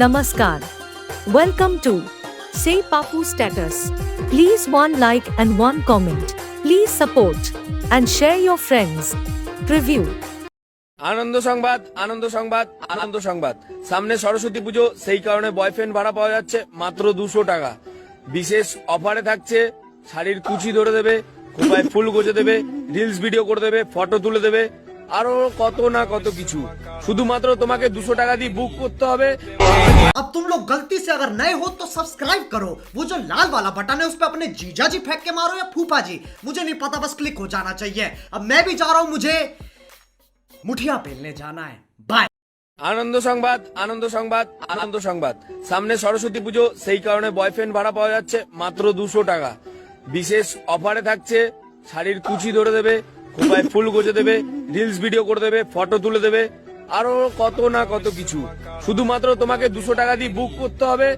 Namaskar. Welcome to Say Papu Status. Please one like and one comment. Please support and share your friends. Preview. আনন্দ সংবাদ আনন্দ সংবাদ আনন্দ সংবাদ সামনে সরস্বতী পুজো, সেই কারণে boyfriend ভাড়া পাওয়া যাচ্ছে মাত্র দুশো টাকা বিশেষ অফারে থাকছে, শাড়ির কুচি ধরে দেবে, খোপায় ফুল গোজে দেবে রিলস ভিডিও করে দেবে ফটো তুলে দেবে আরো কত না কত কিছু শুধুমাত্র তোমাকে দুশো টাকা দিয়ে বুক করতে হবে अब तुम लोग गलती से अगर नए हो तो सब्सक्राइब करो वो जो लाल वाला बटन है उस पर अपने जीजा जी फेंक के मारो या फूफा जी मुझे नहीं पता बस क्लिक हो जाना चाहिए अब मैं भी जा रहा हूं मुझे मुठिया पेलने जाना है बाय আনন্দ সংবাদ আনন্দ সংবাদ আনন্দ সংবাদ সামনে সরস্বতী পুজো সেই কারণে বয়ফ্রেন্ড ভাড়া পাওয়া যাচ্ছে মাত্র দুশো টাকা বিশেষ অফারে থাকছে শাড়ির কুচি ধরে দেবে খোপায় ফুল গোজে দেবে রিলস ভিডিও করে দেবে ফটো তুলে দেবে, আরও কত না কত কিছু। শুধুমাত্র তোমাকে দুশো টাকা দিয়ে বুক করতে হবে।